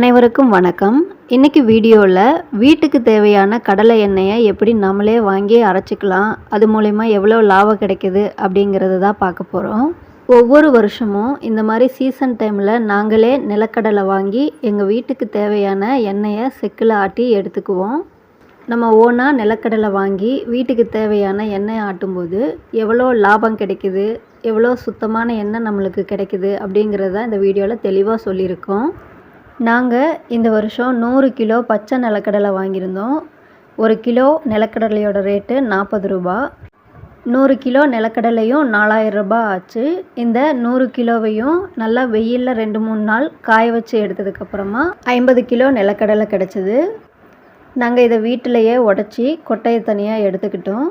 அனைவருக்கும் வணக்கம். இன்றைக்கி வீடியோவில் வீட்டுக்கு தேவையான கடலை எண்ணெயை எப்படி நம்மளே வாங்கி அரைச்சிக்கலாம் அது மூலிமா எவ்வளோ லாபம் கிடைக்குது அப்படிங்கிறது தான் பார்க்க போகிறோம் ஒவ்வொரு வருஷமும் இந்த மாதிரி சீசன் டைமில் நாங்களே நிலக்கடலை வாங்கி எங்கள் வீட்டுக்கு தேவையான எண்ணெயை செக்கில் ஆட்டி எடுத்துக்குவோம். நம்ம ஓனாக நிலக்கடலை வாங்கி வீட்டுக்கு தேவையான எண்ணெய் ஆட்டும்போது எவ்வளோ லாபம் கிடைக்குது எவ்வளோ சுத்தமான எண்ணெய் நம்மளுக்கு கிடைக்குது அப்படிங்கிறத இந்த வீடியோவில் தெளிவாக சொல்லியிருக்கோம். நாங்கள் இந்த வருஷம் நூறு கிலோ பச்சை நிலக்கடலை வாங்கியிருந்தோம். ஒரு கிலோ நிலக்கடலையோட ரேட்டு நாற்பது ரூபா. நூறு கிலோ நிலக்கடலையும் நாலாயிரம் ரூபாய் ஆச்சு. இந்த நூறு கிலோவையும் நல்லா வெயிலில் ரெண்டு மூணு நாள் காய வச்சு எடுத்ததுக்கப்புறமா ஐம்பது கிலோ நிலக்கடலை கிடச்சிது. நாங்கள் இதை வீட்டிலையே உடச்சி கொட்டையை தனியாக எடுத்துக்கிட்டோம்.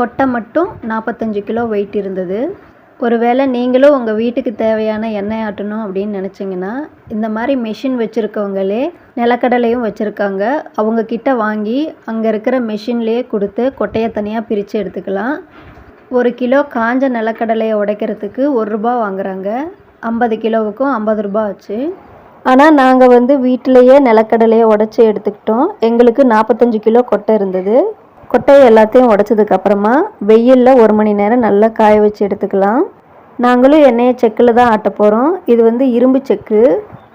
கொட்டை மட்டும் நாற்பத்தஞ்சு கிலோ வெயிட் இருந்தது. ஒருவேளை நீங்களும் உங்கள் வீட்டுக்கு தேவையான எண்ணெய் ஆட்டணும் அப்படின்னு நினச்சிங்கன்னா இந்த மாதிரி மெஷின் வச்சுருக்கவங்களே நிலக்கடலையும் வச்சுருக்காங்க. அவங்கக்கிட்ட வாங்கி அங்கே இருக்கிற மெஷின்லேயே கொடுத்து கொட்டையை தனியாக பிரித்து எடுத்துக்கலாம். ஒரு கிலோ காஞ்ச நிலக்கடலையை உடைக்கிறதுக்கு ஒரு ரூபா வாங்குறாங்க. ஐம்பது கிலோவுக்கும் ஐம்பது ரூபா ஆச்சு. ஆனால் நாங்கள் வந்து வீட்டிலையே நிலக்கடலையை உடச்சி எடுத்துக்கிட்டோம். எங்களுக்கு நாற்பத்தஞ்சு கிலோ கொட்டை இருந்தது. கொட்டையை எல்லாத்தையும் உடச்சதுக்கப்புறமா வெயிலில் ஒரு மணி நேரம் நல்லா காய வச்சு எடுத்துக்கலாம். நாங்களும் எண்ணெயை செக்கில் தான் ஆட்ட போகிறோம் இது வந்து இரும்பு செக்கு.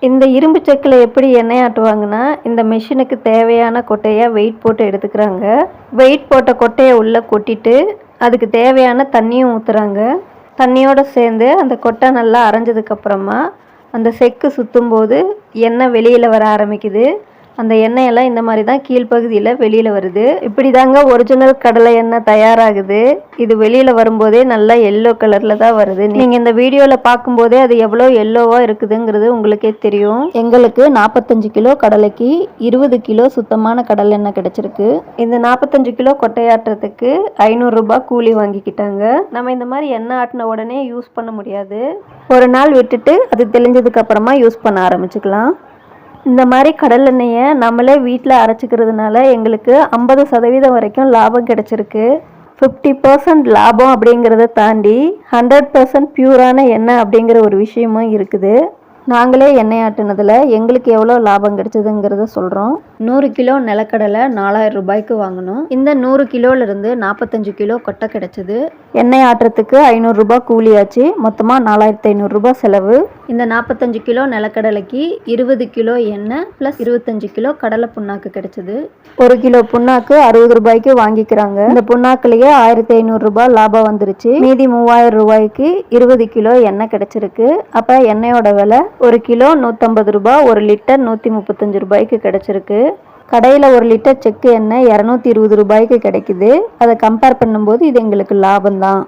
இந்த இரும்பு செக்கில் எப்படி எண்ணெய் ஆட்டுவாங்கன்னா இந்த மிஷினுக்கு தேவையான கொட்டையை வெயிட் போட்டு எடுத்துக்கிறாங்க. வெயிட் போட்ட கொட்டையை உள்ளே கொட்டிட்டு அதுக்கு தேவையான தண்ணியும் ஊற்றுறாங்க தண்ணியோடு சேர்ந்து அந்த கொட்டை நல்லா அரைஞ்சதுக்கப்புறமா அந்த செக்கு சுற்றும் போது எண்ணெய் வெளியில் வர ஆரம்பிக்குது. அந்த எண்ணெயெல்லாம் இந்த மாதிரி தான் கீழ்ப்பகுதியில் வெளியில் வருது. இப்படி தாங்க ஒரிஜினல் கடலை எண்ணெய் தயாராகுது. இது வெளியில் வரும்போதே நல்லா எல்லோ கலரில் தான் வருது. நீங்கள் இந்த வீடியோவில் பார்க்கும்போதே அது எவ்வளோ எல்லோவாக இருக்குதுங்கிறது உங்களுக்கே தெரியும். எங்களுக்கு நாற்பத்தஞ்சு கிலோ கடலைக்கு இருபது கிலோ சுத்தமான கடலை எண்ணெய் கிடச்சிருக்கு. இந்த நாற்பத்தஞ்சு கிலோ கொட்டையாட்டுறதுக்கு ஐநூறுரூபா கூலி வாங்கிக்கிட்டாங்க. நம்ம இந்த மாதிரி எண்ணெய் ஆட்டின உடனே யூஸ் பண்ண முடியாது. ஒரு நாள் விட்டுட்டு அது தெளிஞ்சதுக்கு அப்புறமா யூஸ் பண்ண ஆரம்பிச்சுக்கலாம். இந்த மாதிரி கடல் எண்ணெயை நம்மளே வீட்டில் அரைச்சிக்கிறதுனால எங்களுக்கு ஐம்பது சதவீதம் வரைக்கும் லாபம் கிடச்சிருக்கு. ஃபிஃப்டி பர்சன்ட் லாபம் அப்படிங்கிறத தாண்டி ஹண்ட்ரட் பர்சன்ட் பியூரான எண்ணெய் அப்படிங்கிற ஒரு விஷயமும் இருக்குது. நாங்களே எண்ணெய் ஆட்டினதில் எங்களுக்கு எவ்வளோ லாபம் கிடைச்சதுங்கிறத சொல்கிறோம் நூறு கிலோ நிலக்கடலை நாலாயிரம் ரூபாய்க்கு வாங்கினோம் இந்த நூறு கிலோலேருந்து நாற்பத்தஞ்சு கிலோ கொட்டை கிடச்சிது. எண்ணெய் ஆட்டுறதுக்கு ஐநூறுரூபா கூலியாச்சு. மொத்தமாக நாலாயிரத்தி ஐநூறுரூபா செலவு. இந்த நாற்பத்தஞ்சு கிலோ நிலக்கடலைக்கு இருபது கிலோ எண்ணெய் ப்ளஸ் இருபத்தஞ்சு கிலோ கடலை புண்ணாக்கு கிடைச்சிது. ஒரு கிலோ புண்ணாக்கு அறுபது ரூபாய்க்கு வாங்கிக்கிறாங்க. இந்த புண்ணாக்குலேயே ஆயிரத்தி ஐநூறுரூபா லாபம் வந்துருச்சு. மீதி மூவாயிரம் ரூபாய்க்கு இருபது கிலோ எண்ணெய் கிடைச்சிருக்கு. அப்போ எண்ணெயோட விலை ஒரு கிலோ நூற்றம்பது ரூபா ஒரு லிட்டர் நூற்றி முப்பத்தஞ்சு ரூபாய்க்கு கிடச்சிருக்கு. கடையில் ஒரு லிட்டர் செக்கு எண்ணெய் இரநூத்தி இருபது ரூபாய்க்கு கிடைக்குது. அதை கம்பேர் பண்ணும்போது இது எங்களுக்கு லாபம்தான்.